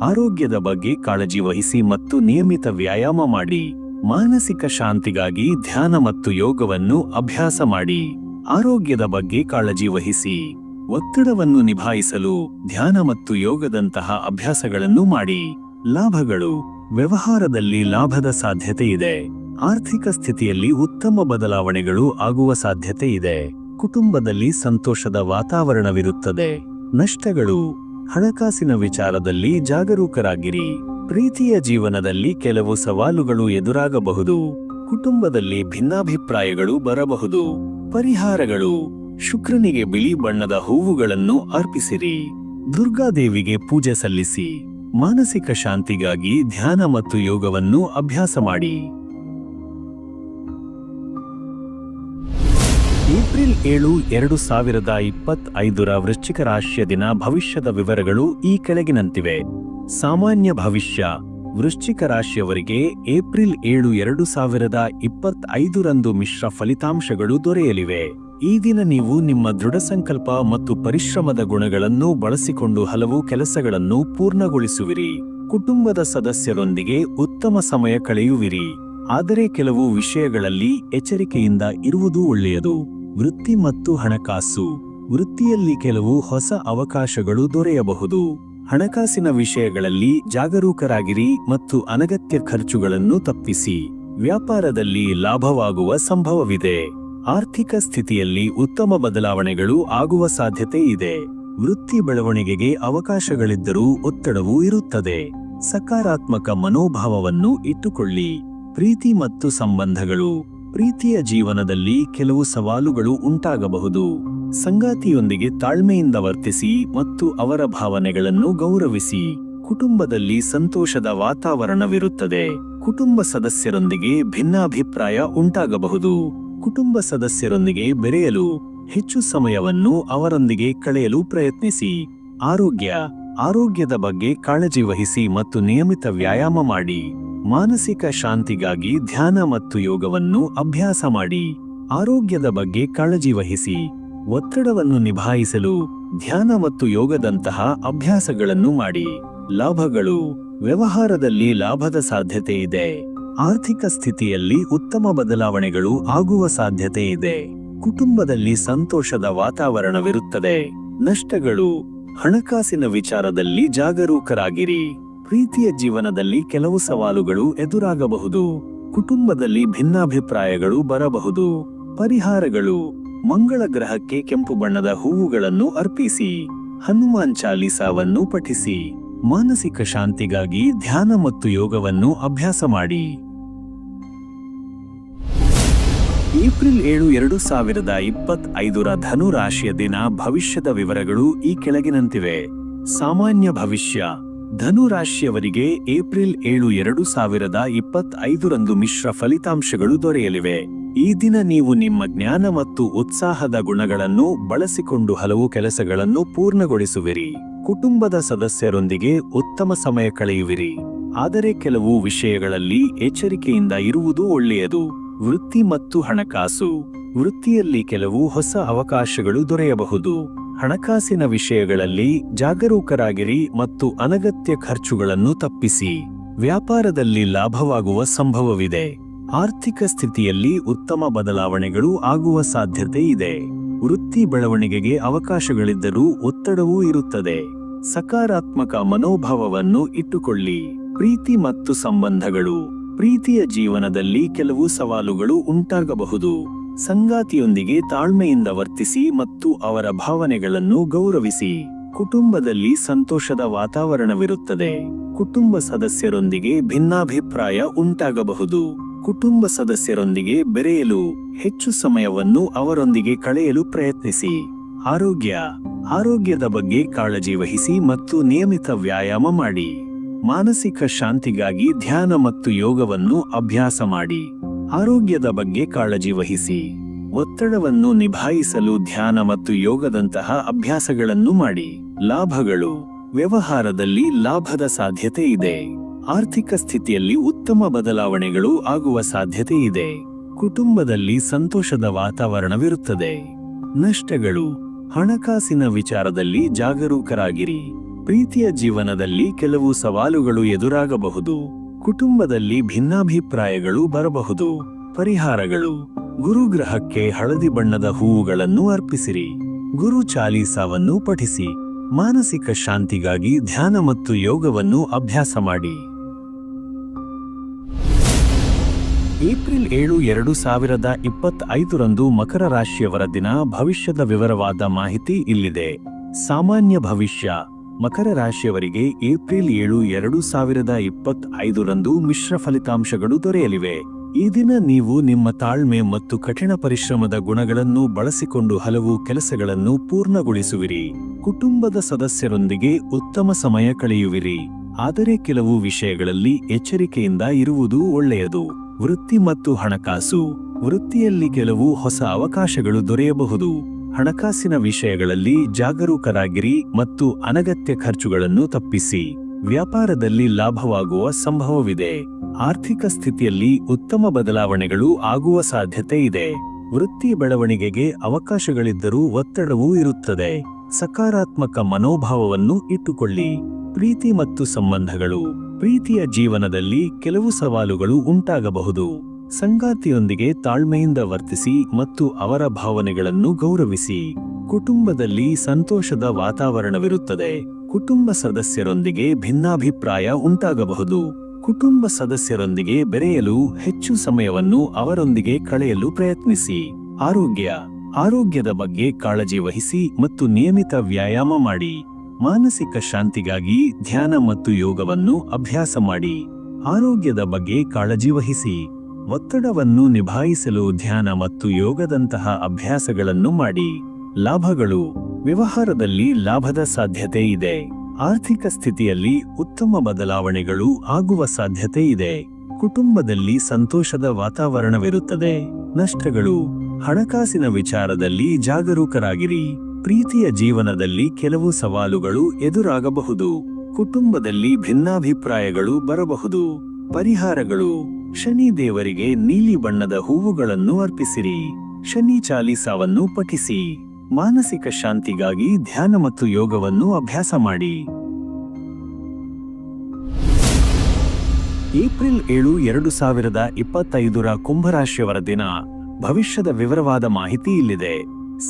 ಆರೋಗ್ಯದ ಬಗ್ಗೆ ಕಾಳಜಿ ವಹಿಸಿ ಮತ್ತು ನಿಯಮಿತ ವ್ಯಾಯಾಮ ಮಾಡಿ. ಮಾನಸಿಕ ಶಾಂತಿಗಾಗಿ ಧ್ಯಾನ ಮತ್ತು ಯೋಗವನ್ನು ಅಭ್ಯಾಸ ಮಾಡಿ. ಆರೋಗ್ಯದ ಬಗ್ಗೆ ಕಾಳಜಿ ವಹಿಸಿ. ಒತ್ತಡವನ್ನು ನಿಭಾಯಿಸಲು ಧ್ಯಾನ ಮತ್ತು ಯೋಗದಂತಹ ಅಭ್ಯಾಸಗಳನ್ನು ಮಾಡಿ. ಲಾಭಗಳು. ವ್ಯವಹಾರದಲ್ಲಿ ಲಾಭದ ಸಾಧ್ಯತೆ ಇದೆ. ಆರ್ಥಿಕ ಸ್ಥಿತಿಯಲ್ಲಿ ಉತ್ತಮ ಬದಲಾವಣೆಗಳು ಆಗುವ ಸಾಧ್ಯತೆ ಇದೆ. ಕುಟುಂಬದಲ್ಲಿ ಸಂತೋಷದ ವಾತಾವರಣವಿರುತ್ತದೆ. ನಷ್ಟಗಳು. ಹಣಕಾಸಿನ ವಿಚಾರದಲ್ಲಿ ಜಾಗರೂಕರಾಗಿರಿ. ಪ್ರೀತಿಯ ಜೀವನದಲ್ಲಿ ಕೆಲವು ಸವಾಲುಗಳು ಎದುರಾಗಬಹುದು. ಕುಟುಂಬದಲ್ಲಿ ಭಿನ್ನಾಭಿಪ್ರಾಯಗಳು ಬರಬಹುದು. ಪರಿಹಾರಗಳು. ಶುಕ್ರನಿಗೆ ಬಿಳಿ ಬಣ್ಣದ ಹೂವುಗಳನ್ನು ಅರ್ಪಿಸಿರಿ. ದುರ್ಗಾದೇವಿಗೆ ಪೂಜೆ ಸಲ್ಲಿಸಿ. ಮಾನಸಿಕ ಶಾಂತಿಗಾಗಿ ಧ್ಯಾನ ಮತ್ತು ಯೋಗವನ್ನು ಅಭ್ಯಾಸ ಮಾಡಿ. ಏಪ್ರಿಲ್ ಏಳು, ಎರಡು ಸಾವಿರದ ಇಪ್ಪತ್ತೈದರ ವೃಶ್ಚಿಕ ರಾಶಿಯ ದಿನ ಭವಿಷ್ಯದ ವಿವರಗಳು ಈ ಕೆಳಗಿನಂತಿವೆ. ಸಾಮಾನ್ಯ ಭವಿಷ್ಯ, ವೃಶ್ಚಿಕ ರಾಶಿಯವರಿಗೆ ಏಪ್ರಿಲ್ ಏಳು, ಎರಡು ಸಾವಿರದ ಇಪ್ಪತ್ತೈದರಂದು ಮಿಶ್ರ ಫಲಿತಾಂಶಗಳು ದೊರೆಯಲಿವೆ. ಈ ದಿನ ನೀವು ನಿಮ್ಮ ದೃಢ ಸಂಕಲ್ಪ ಮತ್ತು ಪರಿಶ್ರಮದ ಗುಣಗಳನ್ನು ಬಳಸಿಕೊಂಡು ಹಲವು ಕೆಲಸಗಳನ್ನು ಪೂರ್ಣಗೊಳಿಸುವಿರಿ. ಕುಟುಂಬದ ಸದಸ್ಯರೊಂದಿಗೆ ಉತ್ತಮ ಸಮಯ ಕಳೆಯುವಿರಿ. ಆದರೆ ಕೆಲವು ವಿಷಯಗಳಲ್ಲಿ ಎಚ್ಚರಿಕೆಯಿಂದ ಇರುವುದು ಒಳ್ಳೆಯದು. ವೃತ್ತಿ ಮತ್ತು ಹಣಕಾಸು. ವೃತ್ತಿಯಲ್ಲಿ ಕೆಲವು ಹೊಸ ಅವಕಾಶಗಳು ದೊರೆಯಬಹುದು. ಹಣಕಾಸಿನ ವಿಷಯಗಳಲ್ಲಿ ಜಾಗರೂಕರಾಗಿರಿ ಮತ್ತು ಅನಗತ್ಯ ಖರ್ಚುಗಳನ್ನು ತಪ್ಪಿಸಿ. ವ್ಯಾಪಾರದಲ್ಲಿ ಲಾಭವಾಗುವ ಸಂಭವವಿದೆ. ಆರ್ಥಿಕ ಸ್ಥಿತಿಯಲ್ಲಿ ಉತ್ತಮ ಬದಲಾವಣೆಗಳು ಆಗುವ ಸಾಧ್ಯತೆ ಇದೆ. ವೃತ್ತಿ ಬೆಳವಣಿಗೆಗೆ ಅವಕಾಶಗಳಿದ್ದರೂ ಒತ್ತಡವೂ ಇರುತ್ತದೆ. ಸಕಾರಾತ್ಮಕ ಮನೋಭಾವವನ್ನು ಇಟ್ಟುಕೊಳ್ಳಿ. ಪ್ರೀತಿ ಮತ್ತು ಸಂಬಂಧಗಳು. ಪ್ರೀತಿಯ ಜೀವನದಲ್ಲಿ ಕೆಲವು ಸವಾಲುಗಳು ಉಂಟಾಗಬಹುದು. ಸಂಗಾತಿಯೊಂದಿಗೆ ತಾಳ್ಮೆಯಿಂದ ವರ್ತಿಸಿ ಮತ್ತು ಅವರ ಭಾವನೆಗಳನ್ನು ಗೌರವಿಸಿ. ಕುಟುಂಬದಲ್ಲಿ ಸಂತೋಷದ ವಾತಾವರಣವಿರುತ್ತದೆ. ಕುಟುಂಬ ಸದಸ್ಯರೊಂದಿಗೆ ಭಿನ್ನಾಭಿಪ್ರಾಯ ಉಂಟಾಗಬಹುದು. ಕುಟುಂಬ ಸದಸ್ಯರೊಂದಿಗೆ ಬೆರೆಯಲು ಹೆಚ್ಚು ಸಮಯವನ್ನು ಅವರೊಂದಿಗೆ ಕಳೆಯಲು ಪ್ರಯತ್ನಿಸಿ. ಆರೋಗ್ಯ, ಆರೋಗ್ಯದ ಬಗ್ಗೆ ಕಾಳಜಿ ವಹಿಸಿ ಮತ್ತು ನಿಯಮಿತ ವ್ಯಾಯಾಮ ಮಾಡಿ. ಮಾನಸಿಕ ಶಾಂತಿಗಾಗಿ ಧ್ಯಾನ ಮತ್ತು ಯೋಗವನ್ನು ಅಭ್ಯಾಸ ಮಾಡಿ, ಆರೋಗ್ಯದ ಬಗ್ಗೆ ಕಾಳಜಿ ವಹಿಸಿ, ಒತ್ತಡವನ್ನು ನಿಭಾಯಿಸಲು ಧ್ಯಾನ ಮತ್ತು ಯೋಗದಂತಹ ಅಭ್ಯಾಸಗಳನ್ನು ಮಾಡಿ. ಲಾಭಗಳು, ವ್ಯವಹಾರದಲ್ಲಿ ಲಾಭದ ಸಾಧ್ಯತೆ ಇದೆ. ಆರ್ಥಿಕ ಸ್ಥಿತಿಯಲ್ಲಿ ಉತ್ತಮ ಬದಲಾವಣೆಗಳು ಆಗುವ ಸಾಧ್ಯತೆ ಇದೆ. ಕುಟುಂಬದಲ್ಲಿ ಸಂತೋಷದ ವಾತಾವರಣವಿರುತ್ತದೆ. ನಷ್ಟಗಳು, ಹಣಕಾಸಿನ ವಿಚಾರದಲ್ಲಿ ಜಾಗರೂಕರಾಗಿರಿ. ಪ್ರೀತಿಯ ಜೀವನದಲ್ಲಿ ಕೆಲವು ಸವಾಲುಗಳು ಎದುರಾಗಬಹುದು. ಕುಟುಂಬದಲ್ಲಿ ಭಿನ್ನಾಭಿಪ್ರಾಯಗಳು ಬರಬಹುದು. ಪರಿಹಾರಗಳು. ಮಂಗಳ ಗ್ರಹಕ್ಕೆ ಕೆಂಪು ಬಣ್ಣದ ಹೂವುಗಳನ್ನು ಅರ್ಪಿಸಿ. ಹನುಮಾನ್ ಚಾಲೀಸಾವನ್ನು ಪಠಿಸಿ. ಮಾನಸಿಕ ಶಾಂತಿಗಾಗಿ ಧ್ಯಾನ ಮತ್ತು ಯೋಗವನ್ನು ಅಭ್ಯಾಸ ಮಾಡಿ. ಏಪ್ರಿಲ್ ಏಳು ಎರಡು ಸಾವಿರದ ಇಪ್ಪತ್ತೈದರ ಧನು ರಾಶಿಯ ದಿನ ಭವಿಷ್ಯದ ವಿವರಗಳು ಈ ಕೆಳಗಿನಂತಿವೆ. ಸಾಮಾನ್ಯ ಭವಿಷ್ಯ. ಧನು ರಾಶಿಯವರಿಗೆ ಏಪ್ರಿಲ್ ಏಳು ಎರಡು ಸಾವಿರದ ಇಪ್ಪತ್ತೈದರಂದು ಮಿಶ್ರ ಫಲಿತಾಂಶಗಳು ದೊರೆಯಲಿವೆ. ಈ ದಿನ ನೀವು ನಿಮ್ಮ ಜ್ಞಾನ ಮತ್ತು ಉತ್ಸಾಹದ ಗುಣಗಳನ್ನು ಬಳಸಿಕೊಂಡು ಹಲವು ಕೆಲಸಗಳನ್ನು ಪೂರ್ಣಗೊಳಿಸುವಿರಿ. ಕುಟುಂಬದ ಸದಸ್ಯರೊಂದಿಗೆ ಉತ್ತಮ ಸಮಯ ಕಳೆಯುವಿರಿ. ಆದರೆ ಕೆಲವು ವಿಷಯಗಳಲ್ಲಿ ಎಚ್ಚರಿಕೆಯಿಂದ ಇರುವುದು ಒಳ್ಳೆಯದು. ವೃತ್ತಿ ಮತ್ತು ಹಣಕಾಸು. ವೃತ್ತಿಯಲ್ಲಿ ಕೆಲವು ಹೊಸ ಅವಕಾಶಗಳು ದೊರೆಯಬಹುದು. ಹಣಕಾಸಿನ ವಿಷಯಗಳಲ್ಲಿ ಜಾಗರೂಕರಾಗಿರಿ ಮತ್ತು ಅನಗತ್ಯ ಖರ್ಚುಗಳನ್ನು ತಪ್ಪಿಸಿ. ವ್ಯಾಪಾರದಲ್ಲಿ ಲಾಭವಾಗುವ ಸಂಭವವಿದೆ. ಆರ್ಥಿಕ ಸ್ಥಿತಿಯಲ್ಲಿ ಉತ್ತಮ ಬದಲಾವಣೆಗಳು ಆಗುವ ಸಾಧ್ಯತೆ ಇದೆ. ವೃತ್ತಿ ಬೆಳವಣಿಗೆಗೆ ಅವಕಾಶಗಳಿದ್ದರೂ ಒತ್ತಡವೂ ಇರುತ್ತದೆ. ಸಕಾರಾತ್ಮಕ ಮನೋಭಾವವನ್ನು ಇಟ್ಟುಕೊಳ್ಳಿ. ಪ್ರೀತಿ ಮತ್ತು ಸಂಬಂಧಗಳು. ಪ್ರೀತಿಯ ಜೀವನದಲ್ಲಿ ಕೆಲವು ಸವಾಲುಗಳು ಉಂಟಾಗಬಹುದು. ಸಂಗಾತಿಯೊಂದಿಗೆ ತಾಳ್ಮೆಯಿಂದ ವರ್ತಿಸಿ ಮತ್ತು ಅವರ ಭಾವನೆಗಳನ್ನು ಗೌರವಿಸಿ. ಕುಟುಂಬದಲ್ಲಿ ಸಂತೋಷದ ವಾತಾವರಣವಿರುತ್ತದೆ. ಕುಟುಂಬ ಸದಸ್ಯರೊಂದಿಗೆ ಭಿನ್ನಾಭಿಪ್ರಾಯ ಉಂಟಾಗಬಹುದು. ಕುಟುಂಬ ಸದಸ್ಯರೊಂದಿಗೆ ಬೆರೆಯಲು ಹೆಚ್ಚು ಸಮಯವನ್ನು ಅವರೊಂದಿಗೆ ಕಳೆಯಲು ಪ್ರಯತ್ನಿಸಿ. ಆರೋಗ್ಯ. ಆರೋಗ್ಯದ ಬಗ್ಗೆ ಕಾಳಜಿ ವಹಿಸಿ ಮತ್ತು ನಿಯಮಿತ ವ್ಯಾಯಾಮ ಮಾಡಿ. ಮಾನಸಿಕ ಶಾಂತಿಗಾಗಿ ಧ್ಯಾನ ಮತ್ತು ಯೋಗವನ್ನು ಅಭ್ಯಾಸ ಮಾಡಿ. ಆರೋಗ್ಯದ ಬಗ್ಗೆ ಕಾಳಜಿ ವಹಿಸಿ. ಒತ್ತಡವನ್ನು ನಿಭಾಯಿಸಲು ಧ್ಯಾನ ಮತ್ತು ಯೋಗದಂತಹ ಅಭ್ಯಾಸಗಳನ್ನು ಮಾಡಿ. ಲಾಭಗಳು. ವ್ಯವಹಾರದಲ್ಲಿ ಲಾಭದ ಸಾಧ್ಯತೆ ಇದೆ. ಆರ್ಥಿಕ ಸ್ಥಿತಿಯಲ್ಲಿ ಉತ್ತಮ ಬದಲಾವಣೆಗಳು ಆಗುವ ಸಾಧ್ಯತೆ ಇದೆ. ಕುಟುಂಬದಲ್ಲಿ ಸಂತೋಷದ ವಾತಾವರಣವಿರುತ್ತದೆ. ನಷ್ಟಗಳು. ಹಣಕಾಸಿನ ವಿಚಾರದಲ್ಲಿ ಜಾಗರೂಕರಾಗಿರಿ. ಪ್ರೀತಿಯ ಜೀವನದಲ್ಲಿ ಕೆಲವು ಸವಾಲುಗಳು ಎದುರಾಗಬಹುದು. ಕುಟುಂಬದಲ್ಲಿ ಭಿನ್ನಾಭಿಪ್ರಾಯಗಳು ಬರಬಹುದು. ಪರಿಹಾರಗಳು. ಗುರುಗ್ರಹಕ್ಕೆ ಹಳದಿ ಬಣ್ಣದ ಹೂವುಗಳನ್ನು ಅರ್ಪಿಸಿರಿ. ಗುರು ಚಾಲೀಸಾವನ್ನು ಪಠಿಸಿ. ಮಾನಸಿಕ ಶಾಂತಿಗಾಗಿ ಧ್ಯಾನ ಮತ್ತು ಯೋಗವನ್ನು ಅಭ್ಯಾಸ ಮಾಡಿ. ಏಪ್ರಿಲ್ ಏಳು ಎರಡು ಸಾವಿರದ ಇಪ್ಪತ್ತೈದರಂದು ಮಕರ ರಾಶಿಯವರ ದಿನ ಭವಿಷ್ಯದ ವಿವರವಾದ ಮಾಹಿತಿ ಇಲ್ಲಿದೆ. ಸಾಮಾನ್ಯ ಭವಿಷ್ಯ. ಮಕರ ರಾಶಿಯವರಿಗೆ ಏಪ್ರಿಲ್ ಏಳು ಎರಡು ಸಾವಿರದ ಇಪ್ಪತ್ತೈದರಂದು ಮಿಶ್ರ ಫಲಿತಾಂಶಗಳು ದೊರೆಯಲಿವೆ. ಈ ದಿನ ನೀವು ನಿಮ್ಮ ತಾಳ್ಮೆ ಮತ್ತು ಕಠಿಣ ಪರಿಶ್ರಮದ ಗುಣಗಳನ್ನು ಬಳಸಿಕೊಂಡು ಹಲವು ಕೆಲಸಗಳನ್ನು ಪೂರ್ಣಗೊಳಿಸುವಿರಿ. ಕುಟುಂಬದ ಸದಸ್ಯರೊಂದಿಗೆ ಉತ್ತಮ ಸಮಯ ಕಳೆಯುವಿರಿ. ಆದರೆ ಕೆಲವು ವಿಷಯಗಳಲ್ಲಿ ಎಚ್ಚರಿಕೆಯಿಂದ ಇರುವುದು ಒಳ್ಳೆಯದು. ವೃತ್ತಿ ಮತ್ತು ಹಣಕಾಸು, ವೃತ್ತಿಯಲ್ಲಿ ಕೆಲವು ಹೊಸ ಅವಕಾಶಗಳು ದೊರೆಯಬಹುದು. ಹಣಕಾಸಿನ ವಿಷಯಗಳಲ್ಲಿ ಜಾಗರೂಕರಾಗಿರಿ ಮತ್ತು ಅನಗತ್ಯ ಖರ್ಚುಗಳನ್ನು ತಪ್ಪಿಸಿ. ವ್ಯಾಪಾರದಲ್ಲಿ ಲಾಭವಾಗುವ ಸಂಭವವಿದೆ. ಆರ್ಥಿಕ ಸ್ಥಿತಿಯಲ್ಲಿ ಉತ್ತಮ ಬದಲಾವಣೆಗಳು ಆಗುವ ಸಾಧ್ಯತೆ ಇದೆ. ವೃತ್ತಿ ಬೆಳವಣಿಗೆಗೆ ಅವಕಾಶಗಳಿದ್ದರೂ ಒತ್ತಡವೂ ಇರುತ್ತದೆ. ಸಕಾರಾತ್ಮಕ ಮನೋಭಾವವನ್ನು ಇಟ್ಟುಕೊಳ್ಳಿ. ಪ್ರೀತಿ ಮತ್ತು ಸಂಬಂಧಗಳು. ಪ್ರೀತಿಯ ಜೀವನದಲ್ಲಿ ಕೆಲವು ಸವಾಲುಗಳು ಉಂಟಾಗಬಹುದು. ಸಂಗಾತಿಯೊಂದಿಗೆ ತಾಳ್ಮೆಯಿಂದ ವರ್ತಿಸಿ ಮತ್ತು ಅವರ ಭಾವನೆಗಳನ್ನು ಗೌರವಿಸಿ. ಕುಟುಂಬದಲ್ಲಿ ಸಂತೋಷದ ವಾತಾವರಣವಿರುತ್ತದೆ. ಕುಟುಂಬ ಸದಸ್ಯರೊಂದಿಗೆ ಭಿನ್ನಾಭಿಪ್ರಾಯ ಉಂಟಾಗಬಹುದು. ಕುಟುಂಬ ಸದಸ್ಯರೊಂದಿಗೆ ಬೆರೆಯಲು ಹೆಚ್ಚು ಸಮಯವನ್ನು ಅವರೊಂದಿಗೆ ಕಳೆಯಲು ಪ್ರಯತ್ನಿಸಿ. ಆರೋಗ್ಯ. ಆರೋಗ್ಯದ ಬಗ್ಗೆ ಕಾಳಜಿ ವಹಿಸಿ ಮತ್ತು ನಿಯಮಿತ ವ್ಯಾಯಾಮ ಮಾಡಿ. ಮಾನಸಿಕ ಶಾಂತಿಗಾಗಿ ಧ್ಯಾನ ಮತ್ತು ಯೋಗವನ್ನು ಅಭ್ಯಾಸ ಮಾಡಿ. ಆರೋಗ್ಯದ ಬಗ್ಗೆ ಕಾಳಜಿ ವಹಿಸಿ. ಒತ್ತಡವನ್ನು ನಿಭಾಯಿಸಲು ಧ್ಯಾನ ಮತ್ತು ಯೋಗದಂತಹ ಅಭ್ಯಾಸಗಳನ್ನು ಮಾಡಿ. ಲಾಭಗಳು. ವ್ಯವಹಾರದಲ್ಲಿ ಲಾಭದ ಸಾಧ್ಯತೆ ಇದೆ. ಆರ್ಥಿಕ ಸ್ಥಿತಿಯಲ್ಲಿ ಉತ್ತಮ ಬದಲಾವಣೆಗಳು ಆಗುವ ಸಾಧ್ಯತೆ ಇದೆ. ಕುಟುಂಬದಲ್ಲಿ ಸಂತೋಷದ ವಾತಾವರಣವಿರುತ್ತದೆ. ನಷ್ಟಗಳು. ಹಣಕಾಸಿನ ವಿಚಾರದಲ್ಲಿ ಜಾಗರೂಕರಾಗಿರಿ. ಪ್ರೀತಿಯ ಜೀವನದಲ್ಲಿ ಕೆಲವು ಸವಾಲುಗಳು ಎದುರಾಗಬಹುದು. ಕುಟುಂಬದಲ್ಲಿ ಭಿನ್ನಾಭಿಪ್ರಾಯಗಳು ಬರಬಹುದು. ಪರಿಹಾರಗಳು. ಶನಿ ದೇವರಿಗೆ ನೀಲಿ ಬಣ್ಣದ ಹೂವುಗಳನ್ನು ಅರ್ಪಿಸಿರಿ. ಶನಿ ಚಾಲೀಸಾವನ್ನು ಪಠಿಸಿ. ಮಾನಸಿಕ ಶಾಂತಿಗಾಗಿ ಧ್ಯಾನ ಮತ್ತು ಯೋಗವನ್ನು ಅಭ್ಯಾಸ ಮಾಡಿ. ಏಪ್ರಿಲ್ ಏಳು ಎರಡು ಸಾವಿರದ ಇಪ್ಪತ್ತೈದರ ಕುಂಭರಾಶಿಯವರ ದಿನ. ಭವಿಷ್ಯದ ವಿವರವಾದ ಮಾಹಿತಿ ಇಲ್ಲಿದೆ.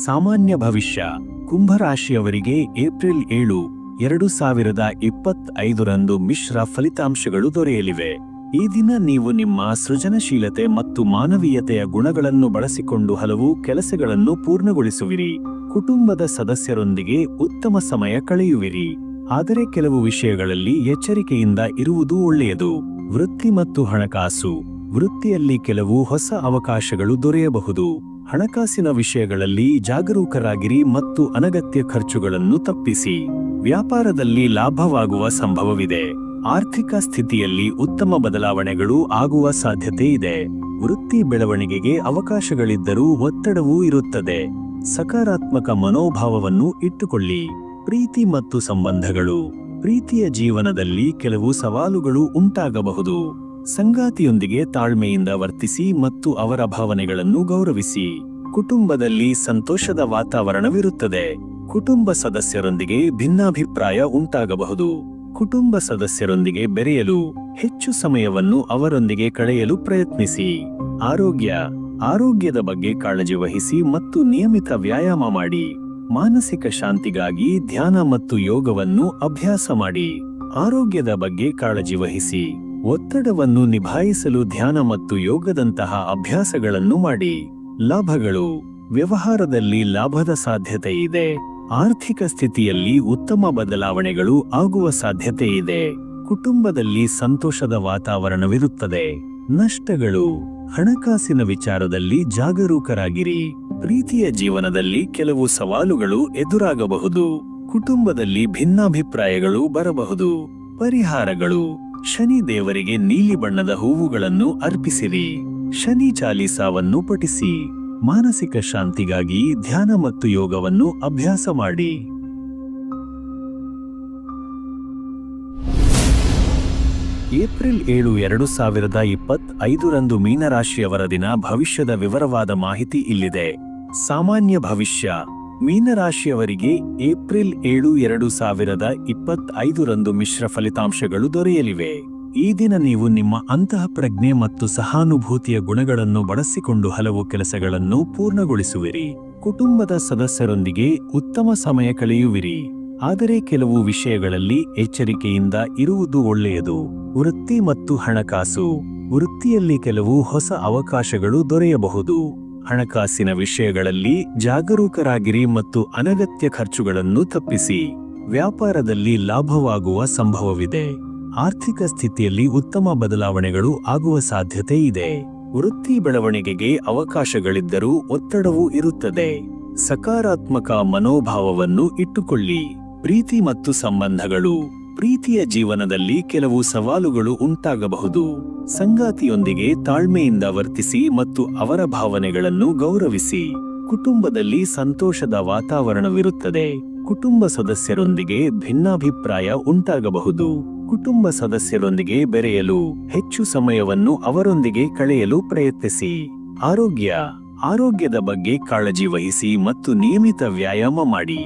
ಸಾಮಾನ್ಯ ಭವಿಷ್ಯ. ಕುಂಭರಾಶಿಯವರಿಗೆ ಏಪ್ರಿಲ್ ಏಳು ಎರಡು ಸಾವಿರದ ಇಪ್ಪತ್ತೈದರಂದು ಮಿಶ್ರ ಫಲಿತಾಂಶಗಳು ದೊರೆಯಲಿವೆ. ಈ ದಿನ ನೀವು ನಿಮ್ಮ ಸೃಜನಶೀಲತೆ ಮತ್ತು ಮಾನವೀಯತೆಯ ಗುಣಗಳನ್ನು ಬಳಸಿಕೊಂಡು ಹಲವು ಕೆಲಸಗಳನ್ನು ಪೂರ್ಣಗೊಳಿಸುವಿರಿ. ಕುಟುಂಬದ ಸದಸ್ಯರೊಂದಿಗೆ ಉತ್ತಮ ಸಮಯ ಕಳೆಯುವಿರಿ. ಆದರೆ ಕೆಲವು ವಿಷಯಗಳಲ್ಲಿ ಎಚ್ಚರಿಕೆಯಿಂದ ಇರುವುದು ಒಳ್ಳೆಯದು. ವೃತ್ತಿ ಮತ್ತು ಹಣಕಾಸು. ವೃತ್ತಿಯಲ್ಲಿ ಕೆಲವು ಹೊಸ ಅವಕಾಶಗಳು ದೊರೆಯಬಹುದು. ಹಣಕಾಸಿನ ವಿಷಯಗಳಲ್ಲಿ ಜಾಗರೂಕರಾಗಿರಿ ಮತ್ತು ಅನಗತ್ಯ ಖರ್ಚುಗಳನ್ನು ತಪ್ಪಿಸಿ. ವ್ಯಾಪಾರದಲ್ಲಿ ಲಾಭವಾಗುವ ಸಂಭವವಿದೆ. ಆರ್ಥಿಕ ಸ್ಥಿತಿಯಲ್ಲಿ ಉತ್ತಮ ಬದಲಾವಣೆಗಳು ಆಗುವ ಸಾಧ್ಯತೆ ಇದೆ. ವೃತ್ತಿ ಬೆಳವಣಿಗೆಗೆ ಅವಕಾಶಗಳಿದ್ದರೂ ಒತ್ತಡವೂ ಇರುತ್ತದೆ. ಸಕಾರಾತ್ಮಕ ಮನೋಭಾವವನ್ನು ಇಟ್ಟುಕೊಳ್ಳಿ. ಪ್ರೀತಿ ಮತ್ತು ಸಂಬಂಧಗಳು. ಪ್ರೀತಿಯ ಜೀವನದಲ್ಲಿ ಕೆಲವು ಸವಾಲುಗಳು ಉಂಟಾಗಬಹುದು. ಸಂಗಾತಿಯೊಂದಿಗೆ ತಾಳ್ಮೆಯಿಂದ ವರ್ತಿಸಿ ಮತ್ತು ಅವರ ಭಾವನೆಗಳನ್ನು ಗೌರವಿಸಿ. ಕುಟುಂಬದಲ್ಲಿ ಸಂತೋಷದ ವಾತಾವರಣವಿರುತ್ತದೆ. ಕುಟುಂಬ ಸದಸ್ಯರೊಂದಿಗೆ ಭಿನ್ನಾಭಿಪ್ರಾಯ ಉಂಟಾಗಬಹುದು. ಕುಟುಂಬ ಸದಸ್ಯರೊಂದಿಗೆ ಬೆರೆಯಲು ಹೆಚ್ಚು ಸಮಯವನ್ನು ಅವರೊಂದಿಗೆ ಕಳೆಯಲು ಪ್ರಯತ್ನಿಸಿ. ಆರೋಗ್ಯ, ಆರೋಗ್ಯದ ಬಗ್ಗೆ ಕಾಳಜಿ ವಹಿಸಿ ಮತ್ತು ನಿಯಮಿತ ವ್ಯಾಯಾಮ ಮಾಡಿ. ಮಾನಸಿಕ ಶಾಂತಿಗಾಗಿ ಧ್ಯಾನ ಮತ್ತು ಯೋಗವನ್ನು ಅಭ್ಯಾಸ ಮಾಡಿ. ಆರೋಗ್ಯದ ಬಗ್ಗೆ ಕಾಳಜಿ ವಹಿಸಿ. ಒತ್ತಡವನ್ನು ನಿಭಾಯಿಸಲು ಧ್ಯಾನ ಮತ್ತು ಯೋಗದಂತಹ ಅಭ್ಯಾಸಗಳನ್ನು ಮಾಡಿ. ಲಾಭಗಳು, ವ್ಯವಹಾರದಲ್ಲಿ ಲಾಭದ ಸಾಧ್ಯತೆ ಇದೆ. ಆರ್ಥಿಕ ಸ್ಥಿತಿಯಲ್ಲಿ ಉತ್ತಮ ಬದಲಾವಣೆಗಳು ಆಗುವ ಸಾಧ್ಯತೆ ಇದೆ. ಕುಟುಂಬದಲ್ಲಿ ಸಂತೋಷದ ವಾತಾವರಣವಿರುತ್ತದೆ. ನಷ್ಟಗಳು. ಹಣಕಾಸಿನ ವಿಚಾರದಲ್ಲಿ ಜಾಗರೂಕರಾಗಿರಿ. ಪ್ರೀತಿಯ ಜೀವನದಲ್ಲಿ ಕೆಲವು ಸವಾಲುಗಳು ಎದುರಾಗಬಹುದು. ಕುಟುಂಬದಲ್ಲಿ ಭಿನ್ನಾಭಿಪ್ರಾಯಗಳು ಬರಬಹುದು. ಪರಿಹಾರಗಳು. ಶನಿ ದೇವರಿಗೆ ನೀಲಿ ಬಣ್ಣದ ಹೂವುಗಳನ್ನು ಅರ್ಪಿಸಿರಿ. ಶನಿ ಚಾಲೀಸಾವನ್ನು ಪಠಿಸಿ. ಮಾನಸಿಕ ಶಾಂತಿಗಾಗಿ ಧ್ಯಾನ ಮತ್ತು ಯೋಗವನ್ನು ಅಭ್ಯಾಸ ಮಾಡಿ. ಏಪ್ರಿಲ್ ಏಳು ಎರಡು ಸಾವಿರದ ಇಪ್ಪತ್ತೈದರಂದು ಮೀನರಾಶಿಯವರ ದಿನ ಭವಿಷ್ಯದ ವಿವರವಾದ ಮಾಹಿತಿ ಇಲ್ಲಿದೆ. ಸಾಮಾನ್ಯ ಭವಿಷ್ಯ. ಮೀನರಾಶಿಯವರಿಗೆ ಏಪ್ರಿಲ್ ಏಳು ಎರಡು ಸಾವಿರದ ಇಪ್ಪತ್ತೈದರಂದು ಮಿಶ್ರ ಫಲಿತಾಂಶಗಳು ದೊರೆಯಲಿವೆ. ಈ ದಿನ ನೀವು ನಿಮ್ಮ ಅಂತಹ ಪ್ರಜ್ಞೆ ಮತ್ತು ಸಹಾನುಭೂತಿಯ ಗುಣಗಳನ್ನು ಬಳಸಿಕೊಂಡು ಹಲವು ಕೆಲಸಗಳನ್ನು ಪೂರ್ಣಗೊಳಿಸುವಿರಿ. ಕುಟುಂಬದ ಸದಸ್ಯರೊಂದಿಗೆ ಉತ್ತಮ ಸಮಯ ಕಳೆಯುವಿರಿ. ಆದರೆ ಕೆಲವು ವಿಷಯಗಳಲ್ಲಿ ಎಚ್ಚರಿಕೆಯಿಂದ ಇರುವುದು ಒಳ್ಳೆಯದು. ವೃತ್ತಿ ಮತ್ತು ಹಣಕಾಸು. ವೃತ್ತಿಯಲ್ಲಿ ಕೆಲವು ಹೊಸ ಅವಕಾಶಗಳು ದೊರೆಯಬಹುದು. ಹಣಕಾಸಿನ ವಿಷಯಗಳಲ್ಲಿ ಜಾಗರೂಕರಾಗಿರಿ ಮತ್ತು ಅನಗತ್ಯ ಖರ್ಚುಗಳನ್ನು ತಪ್ಪಿಸಿ. ವ್ಯಾಪಾರದಲ್ಲಿ ಲಾಭವಾಗುವ ಸಂಭವವಿದೆ. ಆರ್ಥಿಕ ಸ್ಥಿತಿಯಲ್ಲಿ ಉತ್ತಮ ಬದಲಾವಣೆಗಳು ಆಗುವ ಸಾಧ್ಯತೆ ಇದೆ. ವೃತ್ತಿ ಬೆಳವಣಿಗೆಗೆ ಅವಕಾಶಗಳಿದ್ದರೂ ಒತ್ತಡವೂ ಇರುತ್ತದೆ. ಸಕಾರಾತ್ಮಕ ಮನೋಭಾವವನ್ನು ಇಟ್ಟುಕೊಳ್ಳಿ. ಪ್ರೀತಿ ಮತ್ತು ಸಂಬಂಧಗಳು. ಪ್ರೀತಿಯ ಜೀವನದಲ್ಲಿ ಕೆಲವು ಸವಾಲುಗಳು ಉಂಟಾಗಬಹುದು. ಸಂಗಾತಿಯೊಂದಿಗೆ ತಾಳ್ಮೆಯಿಂದ ವರ್ತಿಸಿ ಮತ್ತು ಅವರ ಭಾವನೆಗಳನ್ನು ಗೌರವಿಸಿ. ಕುಟುಂಬದಲ್ಲಿ ಸಂತೋಷದ ವಾತಾವರಣವಿರುತ್ತದೆ. ಕುಟುಂಬ ಸದಸ್ಯರೊಂದಿಗೆ ಭಿನ್ನಾಭಿಪ್ರಾಯ ಉಂಟಾಗಬಹುದು. ಕುಟುಂಬ ಸದಸ್ಯರೊಂದಿಗೆ ಬೆರೆಯಲು ಹೆಚ್ಚು ಸಮಯವನ್ನು ಅವರೊಂದಿಗೆ ಕಳೆಯಲು ಪ್ರಯತ್ನಿಸಿ. ಆರೋಗ್ಯ, ಆರೋಗ್ಯದ ಬಗ್ಗೆ ಕಾಳಜಿ ವಹಿಸಿ ಮತ್ತು ನಿಯಮಿತ ವ್ಯಾಯಾಮ ಮಾಡಿ.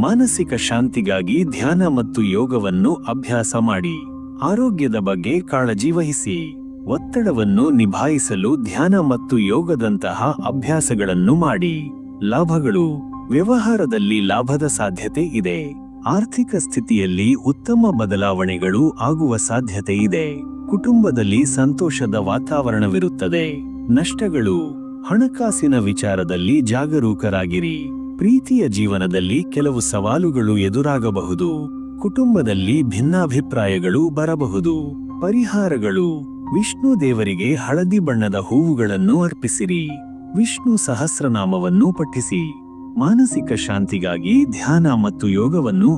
ಮಾನಸಿಕ ಶಾಂತಿಗಾಗಿ ಧ್ಯಾನ ಮತ್ತು ಯೋಗವನ್ನು ಅಭ್ಯಾಸ ಮಾಡಿ. ಆರೋಗ್ಯದ ಬಗ್ಗೆ ಕಾಳಜಿ ವಹಿಸಿ. ಒತ್ತಡವನ್ನು ನಿಭಾಯಿಸಲು ಧ್ಯಾನ ಮತ್ತು ಯೋಗದಂತಹ ಅಭ್ಯಾಸಗಳನ್ನು ಮಾಡಿ. ಲಾಭಗಳು, ವ್ಯವಹಾರದಲ್ಲಿ ಲಾಭದ ಸಾಧ್ಯತೆ ಇದೆ. ಆರ್ಥಿಕ ಸ್ಥಿತಿಯಲ್ಲಿ ಉತ್ತಮ ಬದಲಾವಣೆಗಳು ಆಗುವ ಸಾಧ್ಯತೆ ಇದೆ. ಕುಟುಂಬದಲ್ಲಿ ಸಂತೋಷದ ವಾತಾವರಣವಿರುತ್ತದೆ. ನಷ್ಟಗಳು, ಹಣಕಾಸಿನ ವಿಚಾರದಲ್ಲಿ ಜಾಗರೂಕರಾಗಿರಿ. ಪ್ರೀತಿಯ ಜೀವನದಲ್ಲಿ ಕೆಲವು ಸವಾಲುಗಳು ಎದುರಾಗಬಹುದು. ಕುಟುಂಬದಲ್ಲಿ ಭಿನ್ನಾಭಿಪ್ರಾಯಗಳು ಬರಬಹುದು. ಪರಿಹಾರಗಳು, ವಿಷ್ಣು ದೇವರಿಗೆ ಹಳದಿ ಬಣ್ಣದ ಹೂವುಗಳನ್ನು ಅರ್ಪಿಸಿರಿ. ವಿಷ್ಣು ಸಹಸ್ರನಾಮವನ್ನು ಪಠಿಸಿ. ಮಾನಸಿಕ ಶಾಂತಿಗಾಗಿ ಧ್ಯಾನ ಮತ್ತು ಯೋಗವನ್ನು